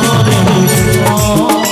মরে